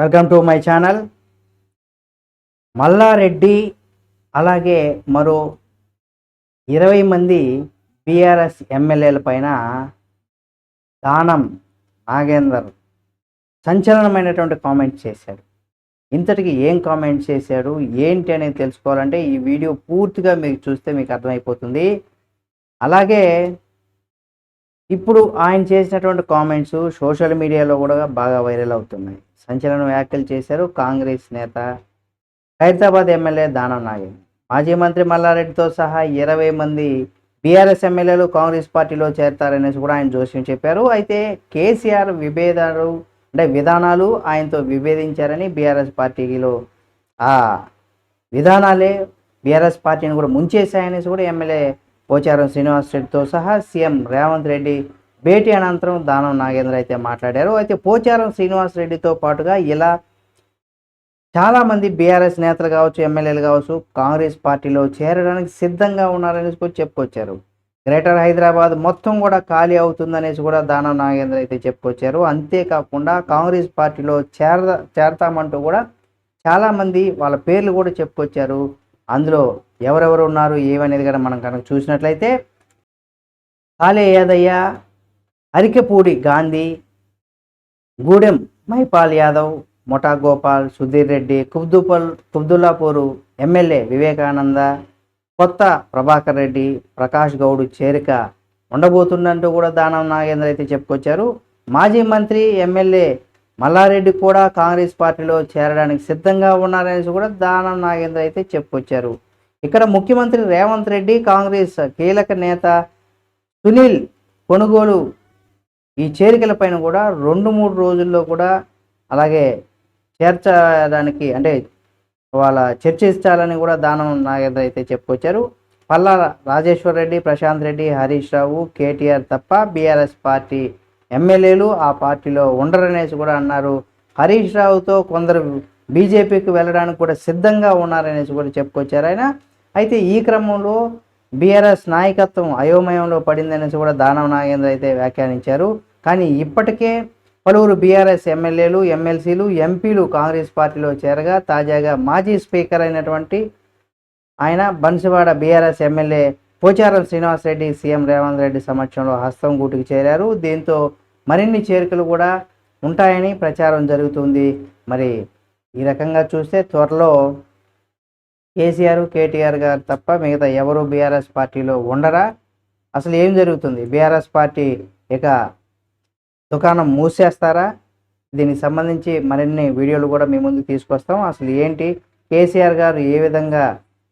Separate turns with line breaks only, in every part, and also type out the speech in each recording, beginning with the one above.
Welcome to my channel Mallareddy అలాగే మరో ఇరవై మంది బీఆర్ఎస్ ఎమ్మెల్యేల పైన దానం నాగేందర్ సంచలనమైనటువంటి కామెంట్ చేశాడు. ఇంతటికి ఏం కామెంట్ చేశాడు? ఏంటి అనేది తెలుసుకోవాలంటే ఈ వీడియో పూర్తిగా మీకు చూస్తే మీకు అర్థమైపోతుంది. అలాగే ఇప్పుడు ఆయన చేసినటువంటి కామెంట్స్ సోషల్ మీడియాలో కూడా బాగా వైరల్ అవుతున్నాయి. సంచలన వ్యాఖ్యలు చేశారు కాంగ్రెస్ నేత హైదరాబాద్ ఎమ్మెల్యే దానం నాగేంద్ర. మాజీ మంత్రి మల్లారెడ్డితో సహా ఇరవై మంది బీఆర్ఎస్ ఎమ్మెల్యేలు కాంగ్రెస్ పార్టీలో చేరతారనేసి కూడా ఆయన జోస్యం చెప్పారు. అయితే కేసీఆర్ విభేదాలు అంటే విధానాలు ఆయనతో విభేదించారని బీఆర్ఎస్ పార్టీలో ఆ విధానాలే బీఆర్ఎస్ పార్టీని కూడా ముంచేశాయనేసి కూడా ఎమ్మెల్యే పోచారం శ్రీనివాస్ రెడ్డితో సహా సీఎం రేవంత్ రెడ్డి భేటీ అనంతరం దానం నాగేంద్ర అయితే మాట్లాడారు. అయితే పోచారం శ్రీనివాస్ రెడ్డితో పాటుగా ఇలా చాలామంది బీఆర్ఎస్ నేతలు కావచ్చు ఎమ్మెల్యేలు కావచ్చు కాంగ్రెస్ పార్టీలో చేరడానికి సిద్ధంగా ఉన్నారనేసి కూడా చెప్పుకొచ్చారు. గ్రేటర్ హైదరాబాద్ మొత్తం కూడా ఖాళీ అవుతుందనేసి కూడా దానం నాగేంద్ర అయితే చెప్పుకొచ్చారు. అంతేకాకుండా కాంగ్రెస్ పార్టీలో చేర చేరతామంటూ కూడా చాలామంది వాళ్ళ పేర్లు కూడా చెప్పుకొచ్చారు. అందులో ఎవరెవరు ఉన్నారు ఏమనేది కూడా మనం కనుక చూసినట్లయితే కాలే యాదయ్య అరికెపూడి గాంధీ గూడెం మైపాల్ యాదవ్ మొటా గోపాల్ సుధీర్ రెడ్డి కుబ్దుపల్ కుబ్దుల్లాపూరు ఎమ్మెల్యే వివేకానంద కొత్త ప్రభాకర్ రెడ్డి ప్రకాష్ గౌడ్ చేరిక ఉండబోతుందంటూ కూడా దానం నాగేంద్ర అయితే చెప్పుకొచ్చారు. మాజీ మంత్రి ఎమ్మెల్యే మల్లారెడ్డి కూడా కాంగ్రెస్ పార్టీలో చేరడానికి సిద్ధంగా ఉన్నారనేసి కూడా దానం నాగేంద్ర అయితే చెప్పుకొచ్చారు. ఇక్కడ ముఖ్యమంత్రి రేవంత్ రెడ్డి కాంగ్రెస్ కీలక నేత సునీల్ కొనుగోలు ఈ చేరికల పైన కూడా రెండు మూడు రోజుల్లో కూడా అలాగే చేర్చడానికి అంటే వాళ్ళ చర్చించాలని కూడా దానం నాగేంద్ర అయితే చెప్పుకొచ్చారు. పల్లా రాజేశ్వర్ రెడ్డి ప్రశాంత్ రెడ్డి హరీష్ రావు కేటీఆర్ తప్ప బీఆర్ఎస్ పార్టీ ఎమ్మెల్యేలు ఆ పార్టీలో ఉండరనేసి కూడా అన్నారు. హరీష్ రావుతో కొందరు బీజేపీకి వెళ్ళడానికి కూడా సిద్ధంగా ఉన్నారనేసి కూడా చెప్పుకొచ్చారు ఆయన. అయితే ఈ క్రమంలో బీఆర్ఎస్ నాయకత్వం అయోమయంలో పడిందనేసి కూడా దానవ నాగేంద్ర అయితే వ్యాఖ్యానించారు. కానీ ఇప్పటికే పలువురు బీఆర్ఎస్ ఎమ్మెల్యేలు ఎమ్మెల్సీలు ఎంపీలు కాంగ్రెస్ పార్టీలో చేరగా తాజాగా మాజీ స్పీకర్ అయినటువంటి ఆయన Banswada BRS MLA Pocharam Srinivasareddy CM Revanth Reddy సమక్షంలో హస్తం గూటికి చేరారు. దీంతో మరిన్ని చేరికలు కూడా ఉంటాయని ప్రచారం జరుగుతుంది. మరి ఈ రకంగా చూస్తే త్వరలో కేసీఆర్ కేటీఆర్ గారు తప్ప మిగతా ఎవరు బీఆర్ఎస్ పార్టీలో ఉండరా? అసలు ఏం జరుగుతుంది? బీఆర్ఎస్ పార్టీ ఇక దుకాణం మూసేస్తారా? దీనికి సంబంధించి మరిన్ని వీడియోలు కూడా మీ ముందు తీసుకొస్తాం. అసలు ఏంటి? కేసీఆర్ గారు ఏ విధంగా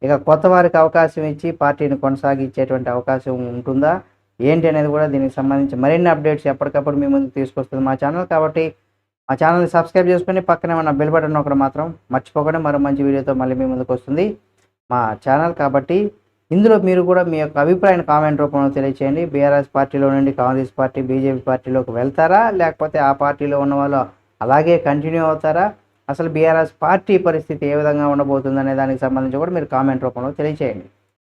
ఇక కొత్త వారికి అవకాశం ఇచ్చి పార్టీని కొనసాగించేటువంటి అవకాశం ఉంటుందా? ఏంటి అనేది కూడా దీనికి సంబంధించి మరిన్ని అప్డేట్స్ ఎప్పటికప్పుడు మీ ముందు తీసుకొస్తుంది మా ఛానల్. కాబట్టి మా ఛానల్ని సబ్స్క్రైబ్ చేసుకొని పక్కనే మన బెల్ బటన్ ఒకటి మాత్రం మర్చిపోకుండా మరో మంచి వీడియోతో మళ్ళీ మీ ముందుకు వస్తుంది. మా ఛానల్ కాబట్టి ఇందులో మీరు కూడా మీ యొక్క అభిప్రాయాన్ని కామెంట్ రూపంలో తెలియచేయండి. బీఆర్ఎస్ పార్టీలో నుండి కాంగ్రెస్ పార్టీ బీజేపీ పార్టీలోకి వెళ్తారా? లేకపోతే ఆ పార్టీలో ఉన్న వాళ్ళు అలాగే కంటిన్యూ అవుతారా? అసలు బీఆర్ఎస్ పార్టీ పరిస్థితి ఏ విధంగా ఉండబోతుంది అనే దానికి సంబంధించి కూడా మీరు కామెంట్ రూపంలో తెలియచేయండి.